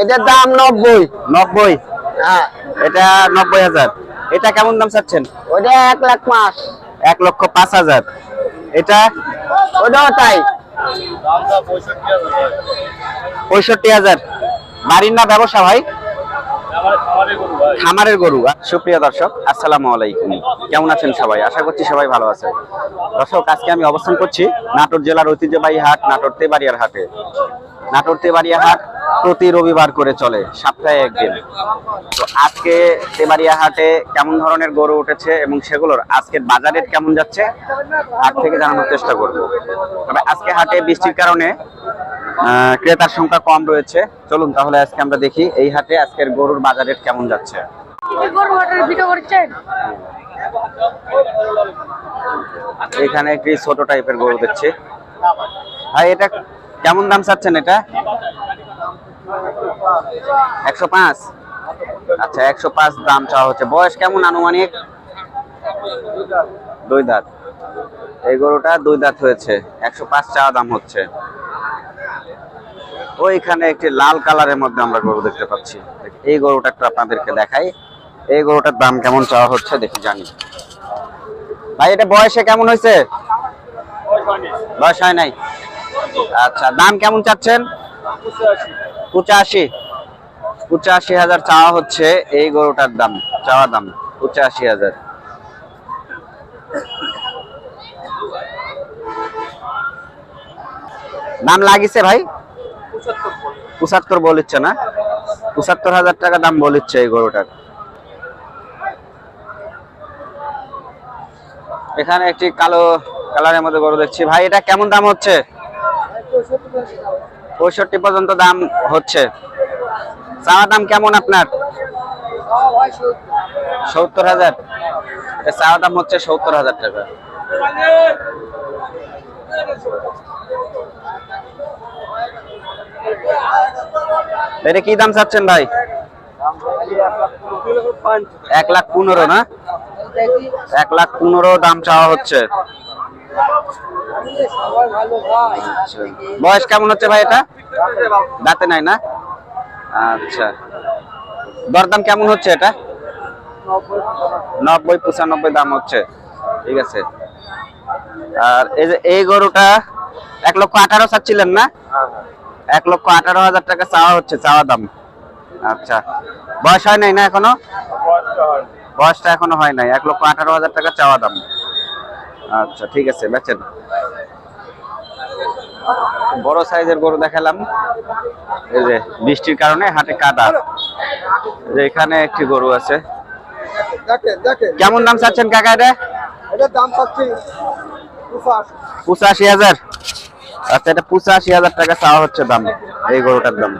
এটার দাম নব্বই। নব্বই? হ্যাঁ। এটা নব্বই হাজার। এটা কেমন দাম চাচ্ছেন? ওটা এক লাখ পাঁচ। এক লক্ষ পাঁচ হাজার। এটা? ওটাও তাই। পঁয়ষট্টি হাজার। বাড়ির না ব্যবসা ভাই? খামারের গরু। সুপ্রিয় দর্শক আসসালামু আলাইকুম। কেমন আছেন সবাই? আশা করছি সবাই ভালো আছেন। দর্শক আজকে আমি অবস্থান করছি নাটোর জেলার ঐতিহ্যবাহী হাট নাটোর তেবাড়িয়ার হাটে। নাটোর তেবাড়িয়া হাট প্রতি রবিবার করে চলে সপ্তাহে একদিন। তো আজকে তেবাড়িয়া হাটে কেমন ধরনের গরু উঠেছে এবং সেগুলোর আজকের বাজার রেট কেমন যাচ্ছে হাট থেকে জানানোর চেষ্টা করব। তবে আজকে হাটে বৃষ্টির কারণে ক্রেতার সংখ্যা কম রয়েছে। চলুন তাহলে আজকে আমরা দেখি এই হাটে আজকের গরুর বাজার রেট কেমন যাচ্ছে। এখানে একটি ছোট টাইপের গরু দেখছি। ভাই এটা কেমন দাম চাচ্ছেন এটা? একশো পাঁচ? আচ্ছা একশো পাঁচ দাম চাওয়া হচ্ছে। বয়স কেমন আনুমানিক? দুই দাঁত। এই গরুটা দুই দাঁত হয়েছে। একশো পাঁচ চাওয়া দাম হচ্ছে। ওইখানে একটি লাল কালারের মধ্যে আমরা গরু দেখতে পাচ্ছি। এই গরুটা একটু আপনাদেরকে দেখাই। এই গরুটার দাম কেমন চাওয়া হচ্ছে দেখি জানি। ভাই, এটা বয়সে কেমন হয়েছে? বয়স হয় নাই। আচ্ছা দাম কেমন চাচ্ছেন? পঁচাশি। পঁচাশি হাজার চাওয়া হচ্ছে এই গরুটার দাম, চাওয়া দাম, পঁচাশি হাজার। দাম লাগিছে ভাই? পঁচাত্তর বলিচ্ছে না? পঁচাত্তর হাজার টাকা দাম বলিচ্ছে এই গরুটার। এখানে একটি কালো কালারের মধ্যে গরু দেখছি। ভাই, এটা কেমন দাম হচ্ছে? পঁয়ষট্টি পর্যন্ত দাম হচ্ছে। চাওয়া দাম কেমন আপনার? সত্তর হাজার। এটা চাওয়া দাম হচ্ছে সত্তর হাজার টাকা। এটা কি দাম চাচ্ছেন ভাই? এক লাখ পনেরো না? এক লাখ পনেরো দাম চাওয়া হচ্ছে। বয়স কেমন হচ্ছে ভাই এটা? দাঁতে নাই না? আচ্ছা। দরদাম কেমন হচ্ছে এটা? নব্বই, পঁচানব্বই দাম হচ্ছে। ঠিক আছে। আর এই যে, এই গরুটা এক লক্ষ আঠারো চাচ্ছিলেন না? এক লক্ষ আঠারো হাজার টাকা চাওয়া হচ্ছে, চাওয়া দাম। আচ্ছা। বয়স হয় নাই না এখনও? বয়সটা এখনও হয় নাই। এক লক্ষ আঠারো হাজার টাকা চাওয়া দাম। আচ্ছা ঠিক আছে, বেচেন। বড় সাইজের গরু দেখালাম। এই যে বৃষ্টির কারণে হাটে কাদা। যে এখানে একটি গরু আছে। কেমন দাম চাচ্ছেন কাকা এটা? এটার দাম পাচ্ছি পঁচাশি। হাজার? আচ্ছা এটা পঁচাশি হাজার টাকা চাওয়া হচ্ছে দাম এই গরুটার দাম।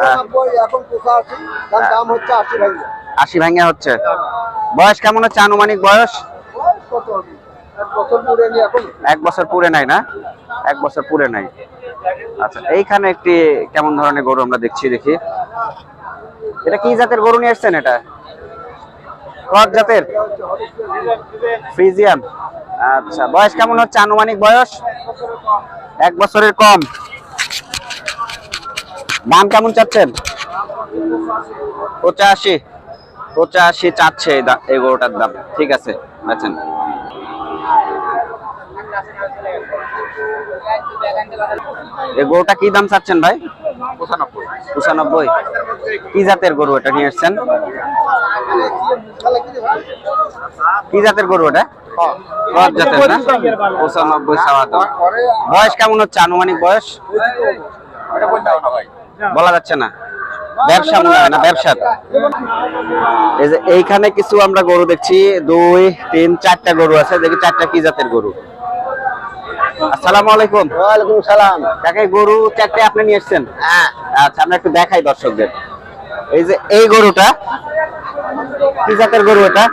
হ্যাঁ। আশি ভাই আশি ভাঙে হচ্ছে। বয়স কেমন হচ্ছে? আনুমানিক বয়স? কত হবে? এক বছর পুরে নাই না? এক বছর পুরে নাই। আচ্ছা এইখানে একটি কেমন ধরনের গরু আমরা দেখছি, দেখি। এটা কি জাতের গরু নিয়ে এসছেন এটা? ক্রস জাতের? ফ্রিজিয়ান। আচ্ছা বয়স কেমন হচ্ছে? আনুমানিক বয়স? এক বছরের কম। দাম কেমন চাচ্ছেন? পঁচাশি। পঁচাশি চাচ্ছে এই গরুটার দাম। ঠিক আছে আচ্ছা এই গরুটা কি দাম চাচ্ছেন ভাই? পঁচানব্বই। পঁচানব্বই। কি জাতের গরু এটা নিয়ে এসছেন কি জাতের গরু এটা? পঁচানব্বই দাম। বয়স কেমন হচ্ছে? আনুমানিক বয়স? বলা যাচ্ছে না। ব্যবসা মনে হয় না এইখানে কিছু আমরা গরু দেখছি। দুই তিন চারটা গরু আছে। দেখি চারটা কি জাতের গরু? আসসালামু আলাইকুম। ওয়ালাইকুম সালাম। কাকে গরু চারটে আপনি নিয়ে এসছেন? হ্যাঁ। আচ্ছা আমরা একটু দেখাই দর্শকদের। এই যে এই গরুটা কি জাতের গরু এটা?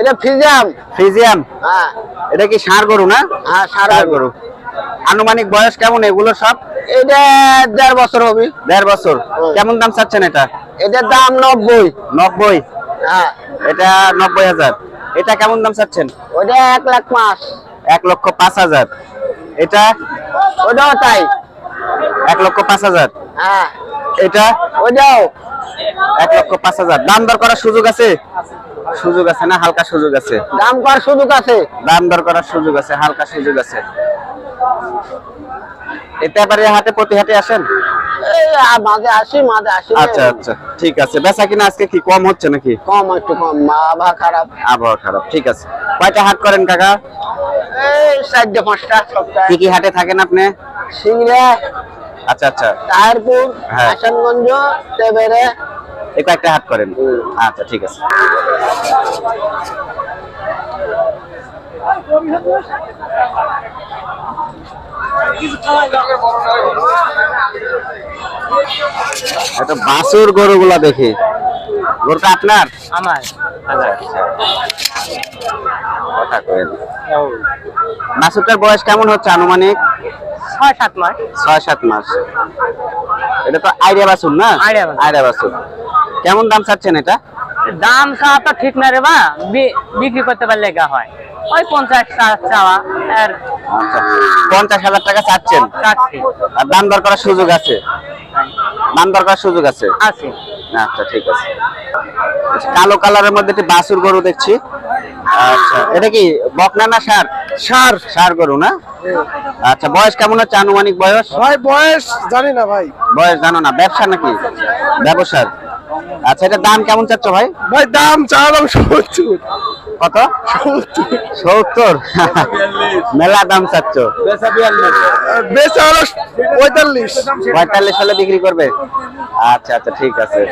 এটা ফিজাম ফ্রিজিয়াম হ্যাঁ। এটা কি ষাঁড় গরু না? হ্যাঁ ষাঁড় গরু। আনুমানিক বয়স কেমন? এগুলো সব? এটা দেড় বছর হবে। দেড় বছর। কেমন দাম চাচ্ছেন এটা? এটার দাম নব্বই। নব্বই? হ্যাঁ। এটা নব্বই হাজার। এটা কেমন দাম চাচ্ছেন? ওটা এক লাখ পাঁচ। এক লক্ষ পাঁচ হাজার। এটা? ওটাও তাই। এক লক্ষ পাঁচ হাজার। হ্যাঁ। এটা? ওই যাও এক লক্ষ পাঁচ হাজার। দাম দর করার সুযোগ আছে? সুযোগ আছে না? হালকা সুযোগ আছে। দাম কর সুযোগ আছে। দাম দর করার সুযোগ আছে হালকা সুযোগ আছে। এতে এবারে হাটে প্রতি হাটে আসেন? মাঝে আসি মাঝে আসি আচ্ছা আচ্ছা। ঠিক আছে। বেচা কিনা আজকে কি কম হচ্ছে নাকি? কম একটু কম। আবহাওয়া খারাপ। আবহাওয়া খারাপ। ঠিক আছে। কয়টা হাট করেন কাকা? এই চারটে পাঁচটা কি কি হাটে থাকেন আপনি? সিংড়া আচ্ছা আচ্ছা। তাহারপুর হ্যাঁ। হাসানগঞ্জ তেবেরে এই কয়েকটা হাট করেন। আচ্ছা ঠিক আছে। এটা বাসুর গরুগুলা দেখি। গরুটা আপনার? আমার। কথা কয়েন বাসুরটার বয়স কেমন হচ্ছে আনুমানিক? ছয় সাত মাস। ছয় সাত মাস। এটা তো আইডিয়া বাসুর না? আইডিয়া। আইডিয়া বাসুর কেমন দাম চাচ্ছেন এটা? দাম চাওয়া তো ঠিক না রে বা। বিক্রি করতে পারলে গা হয়। ওই পঞ্চাশ চাওয়া। আর পঞ্চাশ হাজার টাকা চাচ্ছেন? চাচ্ছি। আর দাম দর করার সুযোগ আছে? দাম দর করার সুযোগ আছে? আছে। আচ্ছা ঠিক আছে। কালো কালারের মধ্যে একটি বাসুর গরু দেখছি। আচ্ছা। এটা কি বকনা না সার? সার। সার গরু না? আচ্ছা বয়স কেমন হচ্ছে? আনুমানিক বয়স? ভাই বয়স জানি না ভাই। বয়স জানো না? ব্যবসা নাকি? ব্যবসার। আচ্ছা এটা দাম কেমন চাচ্ছ ভাই? ভাই দাম চালাম সত্তর। কত? সত্তর। মেলা দাম চাচ্ছ। বেচা হলো পঁয়তাল্লিশ। পঁয়তাল্লিশ হলে বিক্রি করবে? আচ্ছা আচ্ছা ঠিক আছে।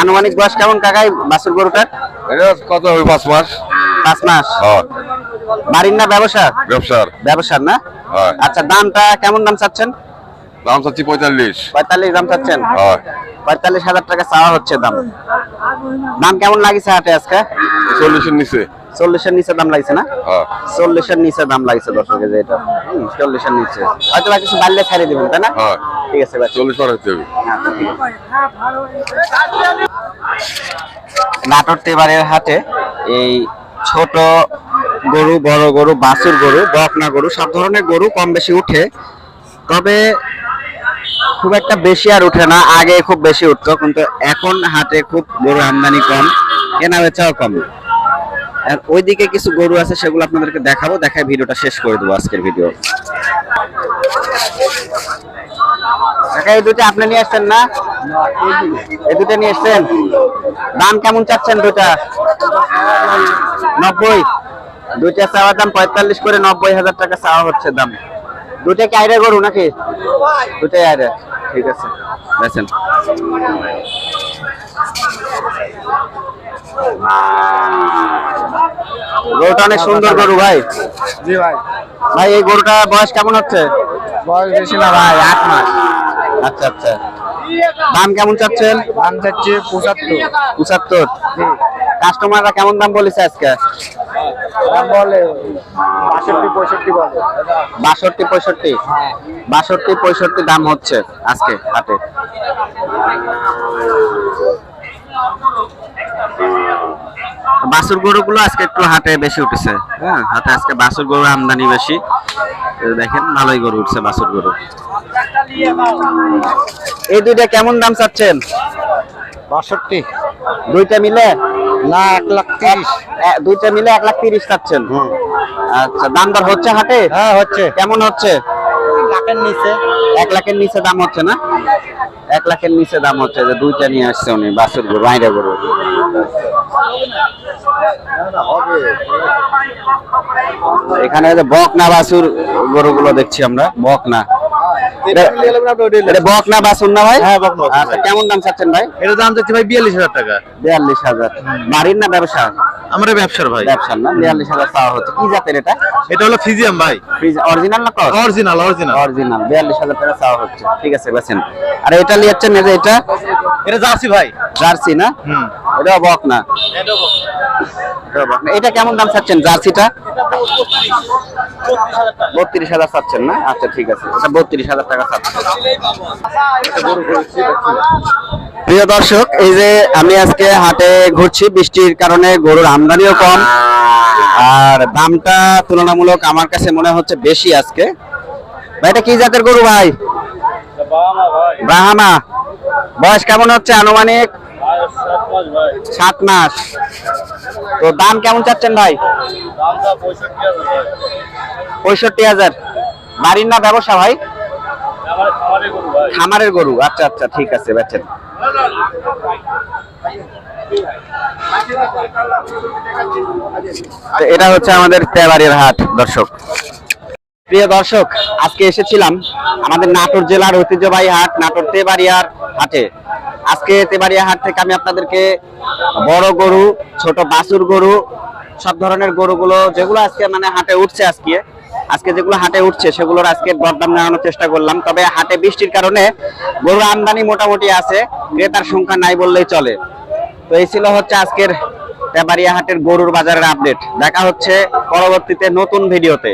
আনুমানিক বয়স কেমন কাকাই? বাসুর গরুটার? এটা কত হবে পাঁচ মাস? পাঁচ মাস। বাড়ির না ব্যবসা ব্যবসার। ব্যবসার না? আচ্ছা দামটা কেমন দাম চাচ্ছেন? দাম চাচ্ছি পঁয়তাল্লিশ। পঁয়তাল্লিশ দাম চাচ্ছেন? পঁয়তাল্লিশ হাজার টাকা চাওয়া হচ্ছে দাম। দাম কেমন লাগিছে হাটে আজকে? চল্লিশের নিচে। চল্লিশের নিচে দাম লাগছে না? হ্যাঁ। চল্লিশের নিচে দাম লাগছে দর্শকে যে এটা। চল্লিশের নিচে। হয়তো কিছু বাড়লে ছাড়িয়ে দিবেন তাই না? হ্যাঁ। ঠিক আছে চল্লিশ পার হতে হবে নাটোর তেবারের হাটে এই ছোট গরু বড় গরু বাছুর গরু বকনা গরু সব ধরনের গরু কম বেশি উঠে। তবে খুব একটা বেশি আর উঠে না আগে খুব বেশি উঠতো কিন্তু এখন হাটে খুব গরু আমদানি কম কেনা বেচাও কম। আর ওইদিকে কিছু গরু আছে সেগুলো আপনাদেরকে দেখাবো। দেখায় ভিডিওটা শেষ করে দেবো আজকের ভিডিও। এই দুটো আপনি নিয়ে আসছেন না? এই দুটো নিয়ে এসছেন দাম কেমন চাচ্ছেন দুটা নব্বই। দুইটা চাওয়ার দাম পঁয়তাল্লিশ করে নব্বই হাজার টাকা চাওয়া হচ্ছে দাম। দুটা কি আইরে গরু নাকি? দুটাই আইরে ঠিক আছে। বেছেন গরুটা অনেক সুন্দর গরু ভাই। জি ভাই। ভাই এই গরুটা বয়স কেমন হচ্ছে? বয়স বেশি না ভাই আট মাস। আচ্ছা আচ্ছা। দাম কেমন চাচ্ছেন? দাম চাচ্ছে পঁচাত্তর। পঁচাত্তর। কাস্টমাররা কেমন দাম বলেছে আজকে? দাম বলে বাষট্টি পঁয়ষট্টি বলে। বাষট্টি পঁয়ষট্টি? বাষট্টি পঁয়ষট্টি দাম হচ্ছে আজকে হাটে। বাছুর গরুগুলো আজকে একটু হাটে বেশি উঠেছে হ্যাঁ? হাটে আজকে বাসুর গরু আমদানি বেশি। দেখেন ভালোই গরু উঠছে বাছুর গরু। এই দুইটা কেমন দাম চাচ্ছেন? বাষট্টি। দুইটা মিলে? না এক লাখ তিরিশ। দুইটা মিলে এক লাখ তিরিশ চাচ্ছেন? আচ্ছা দাম দর হচ্ছে হাটে? হ্যাঁ হচ্ছে। কেমন হচ্ছে? লাখের নিচে। এক লাখের নিচে দাম হচ্ছে না? এক লাখের নিচে দাম হচ্ছে যে দুইটা নিয়ে আসছে উনি বাসুর গরু বাইরে গরু। এখানে যে বকনা বাসুর গরুগুলো দেখছি আমরা বকনা। বাসুর না ভাই? হ্যাঁ, আচ্ছা কেমন দাম চাচ্ছেন ভাই? এটা দাম চাচ্ছি ভাই বিয়াল্লিশ হাজার টাকা। বিয়াল্লিশ হাজার। বাড়ির না ব্যবসা? আমরা ব্যবসার ভাই। ব্যবসার না বিয়াল্লিশ হাজার চাওয়া হচ্ছে। কি জাতের এটা? এটা হলো ফিজিয়াম ভাই। অরিজিনাল না ক্রস? Original original. অরিজিনাল বিয়াল্লিশ হাজার টাকা চাওয়া হচ্ছে। ঠিক আছে বেছেন আর এটা নিয়েছেন এই যে এটা? এটা জার্সি ভাই। জার্সি না? হুম। এটা বক না? এটাও বক না। এটা কেমন দাম চাচ্ছেন জার্সিটা? বত্রিশ হাজার চাচ্ছেন না? আচ্ছা ঠিক আছে। এটা বত্রিশ হাজার টাকা চাচ্ছেন। প্রিয় দর্শক, এই যে আমি আজকে হাটে ঘুরছি, বৃষ্টির কারণে গরুর আমদানিও কম। আর দামটা তুলনামূলক আমার কাছে মনে হচ্ছে বেশি আজকে। ভাই, এটা কি জাতের গরু ভাই? ব্রাহ্মা বয়স কেমন হচ্ছে আনুমানিক? সাত মাস। তো দাম কেমন চাচ্ছেন ভাই? পঁয়ষট্টি হাজার। বাড়ির না ব্যবসা ভাই? খামারের গরু আচ্ছা আচ্ছা ঠিক আছে, বেচেন। এটা হচ্ছে আমাদের তেবাড়ির হাট, দর্শক। প্রিয় দর্শক, আজকে এসেছিলাম আমাদের নাটোর জেলার ঐতিহ্যবাহী হাট, নাটোর তেবাড়িয়ার হাটে। আজকে তেবাড়িয়া হাট থেকে আমি আপনাদেরকে বড় গরু, ছোট বাছুর গরু, সব ধরনের গরুগুলো, যেগুলো আজকে মানে হাটে উঠছে আজকে আজকে যেগুলো হাটে উঠছে, সেগুলোর আজকে দরদাম জানানোর চেষ্টা করলাম। তবে হাটে বৃষ্টির কারণে গরুর আমদানি মোটামুটি আছে, ক্রেতার সংখ্যা নাই বললেই চলে। তো এই ছিল হচ্ছে আজকের তেবাড়িয়া হাটের গরুর বাজারের আপডেট। দেখা হচ্ছে পরবর্তীতে নতুন ভিডিওতে।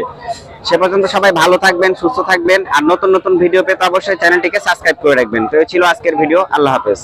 সে পর্যন্ত সবাই ভালো থাকবেন, সুস্থ থাকবেন, আর নতুন নতুন ভিডিও পেতে অবশ্যই চ্যানেলটিকে সাবস্ক্রাইব করে রাখবেন। তো এই ছিল আজকের ভিডিও, আল্লাহ হাফেজ।